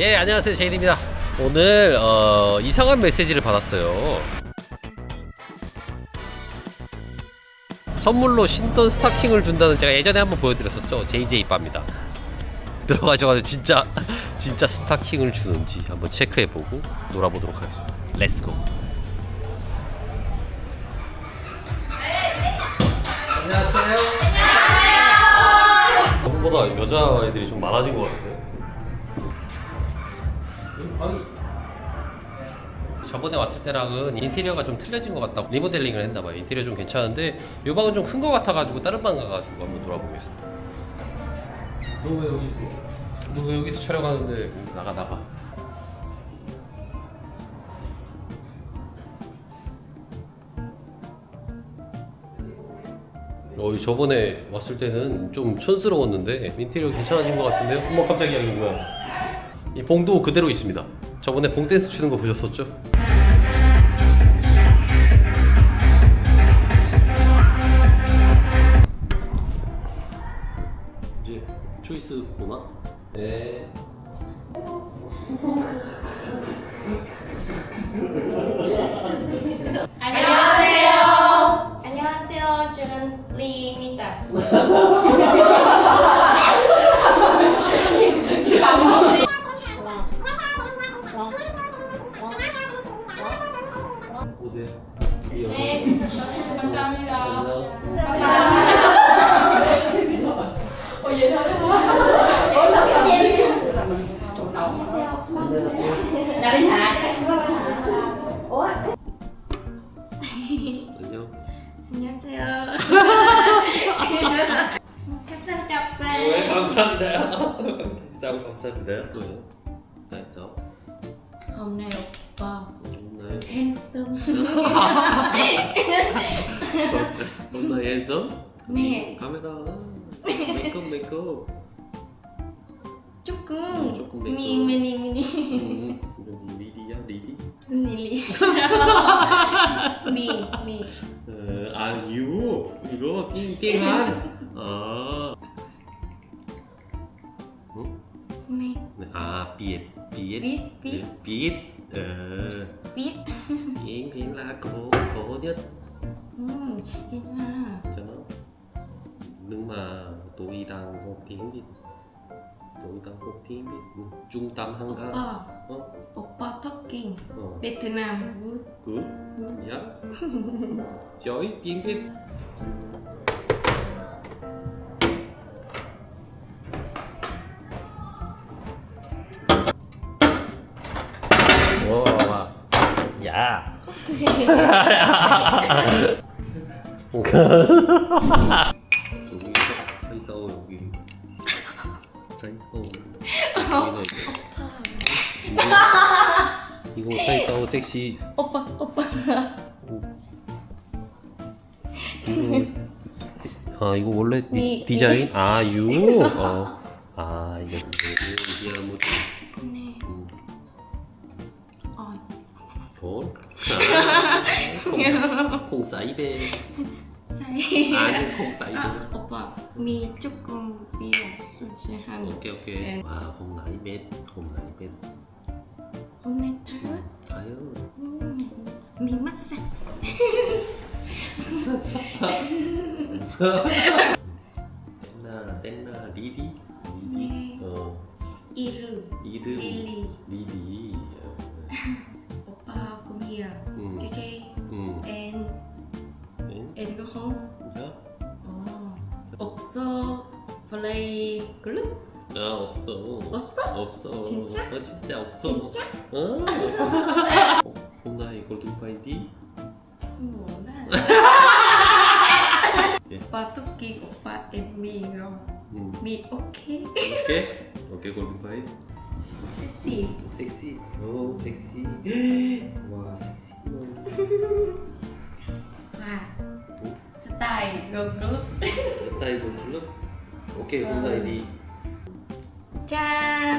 예 안녕하세요. 제이드입니다. 오늘 어, 이상한 메시지를 받았어요. 선물로 신던 스타킹을 준다는 제가 예전에 한번 보여드렸었죠. JJ빠입니다. 들어가셔가지고 진짜 진짜 스타킹을 주는지 한번 체크해보고 놀아보도록 하겠습니다. 렛츠고 안녕하세요. 안녕하세요 저보다 여자애들이 좀 많아진 것 같은데 저번에 왔을 때랑은 인테리어가 좀 틀려진 것 같다 리모델링을 했나봐요 인테리어 좀 괜찮은데 이 방은 좀 큰 것 같아가지고 다른 방 가가지고 한번 돌아보겠습니다 너 왜 여기 있어? 너 왜 여기서 촬영하는데 나가 나가 어, 저번에 왔을 때는 좀 촌스러웠는데 인테리어 괜찮아진 것 같은데요? 어머 깜짝이야 이거 뭐야 이 봉도 그대로 있습니다 저번에 봉 댄스 추는 거 보셨었죠? 이제 초이스 보나? 네 안녕하세요. 안녕하세요. 저는 리입니다. 보세요 네, 감사합니다. 나는 안녕 안녕하세요. 감사합니다. 왜 감사합니다 싸움 감사합니다 또요 다 Hôm nay 오빠 handsome. 오늘 해서 네. 카메라 메이크업 메이크업 조금. 조금 미 미니 미니 음, 여기 리디야 리디 미니. 미 미. 어, 아유 이거 띵띵한 아 응? 미. 네, 아 비ết 비ết Biết biết 비ết ờ biết. tiếng tiếng là khổ khổ nhất Ừ, 괜찮아. cho nó nhưng mà tôi đang học tiếng biết tôi đang học tiếng biết Ừ, trung tâm hàng ga 오빠 어? 오빠 토킹 어 베트남 굿. 그? 야 저희 tiếng biết 와, 와. 야. 여기 타이 싸워 여기. 싸워. 여기는 이거 타이 싸워 섹시. 오빠 오빠. 이거 아 이거 원래 디, 미- 디자인 아유 어. 콩, 콩 사이베 사이. 아니 콩 사이베 아, 오빠 미 조금 미야 순수한. 오케이 오케이 네. 와 홈나이 맷 홈나이 맷 Hôm nay thái quá. 다요 Ừ. Mi mắt xanh. 땐나 땐나 리디 리디 네. 어 이름 이름 릴 엔 홈. 야? 어. 없어 플레이 글룹? 아 없어 없어? 없어 진짜? 어 진짜 없어 진짜? 어? 홈나이 골든 파인디 뭐나? 예. 오빠 토끼 오빠 엠미요. 음. 미 오케이. 오케이 오케이 골든 파인디 섹시. 섹시 오 섹시 와 섹시 와. 스타일 걸그룹. 스타일 골클럽 오케이 홈나이디 짠.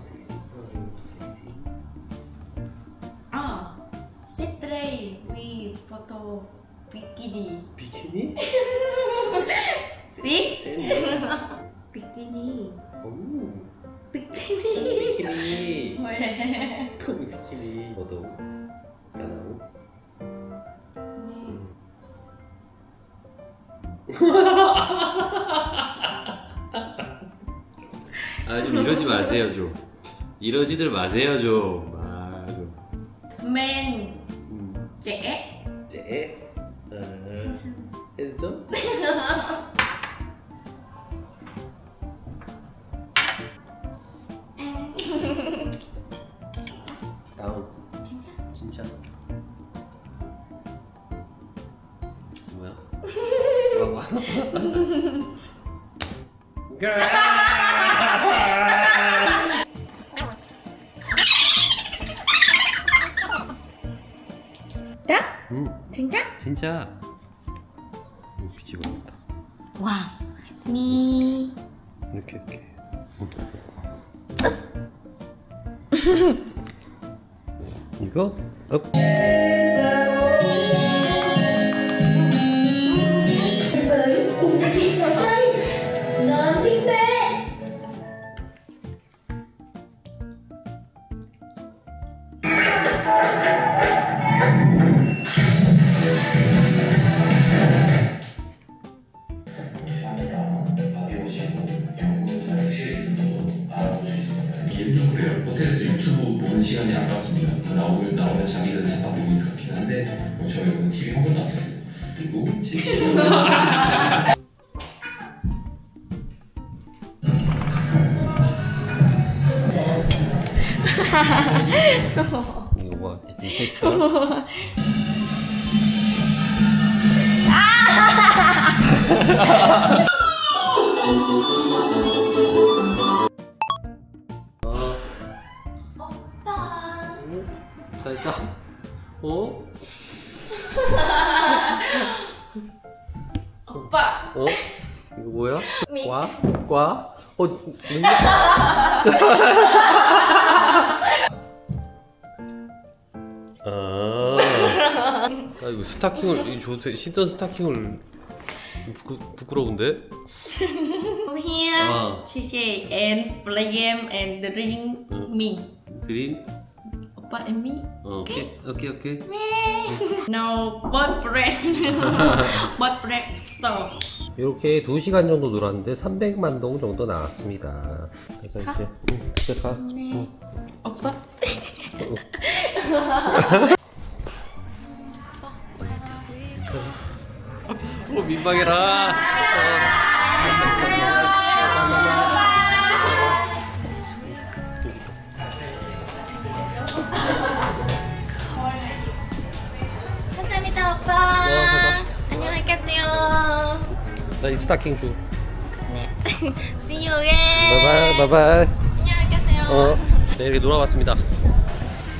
섹시 섹시 아. 세트레이 미 포토 비키니. 비키니? 쌤 비키니. 비키니. 오. 비키니. 비키니. 왜? 코비 비키니. 너도 네. 아좀 이러지 마세요 좀. 이러지들 마세요 좀. 아 좀. Men 음. trẻ. 쟤. 아. 핸섬? 봐봐. Đó. 음, 진짜? 진짜. 음, 비집어낸다. 와우. 미. 이렇게 이렇게. 이거 업. 호텔에서 유튜브 보는 시간이 아깝습니다. 나오면 나오는 자기들 잠깐 보기 좋긴 한데 뭐 저희는 TV 한 번도 안 켰어요. 그리고 제뭐 인섹션? 어, 오빠. 다 했어? 어? 오빠. 어? 이거 뭐야? 미. 과? 과? 어, 뭔 나 이거 스타킹을 이저 신던 스타킹을 부끄, 부끄러운데? Come here. 아. Chiche and play game and drink 응. me. 드림? 오빠 and me. 어, 오케이, 오케이, 오케이. No boyfriend. boyfriend stop. 이렇게 2시간 정도 놀았는데 300만 동 정도 나왔습니다. 그래서 가? 이제 응, 집에 가. 네. 응. 오 민망해라. 감사합니다 오빠. 어, 가세요. 나 이 스타킹 줘. 네. See you again. 바이바이 바이바이. 안녕히 가세요. 어, 네 이렇게 놀아봤습니다.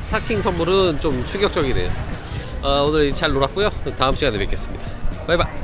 스타킹 선물은 좀 충격적이네요. 아, 오늘 잘 놀았고요. 다음 시간에 뵙겠습니다. 바이바이.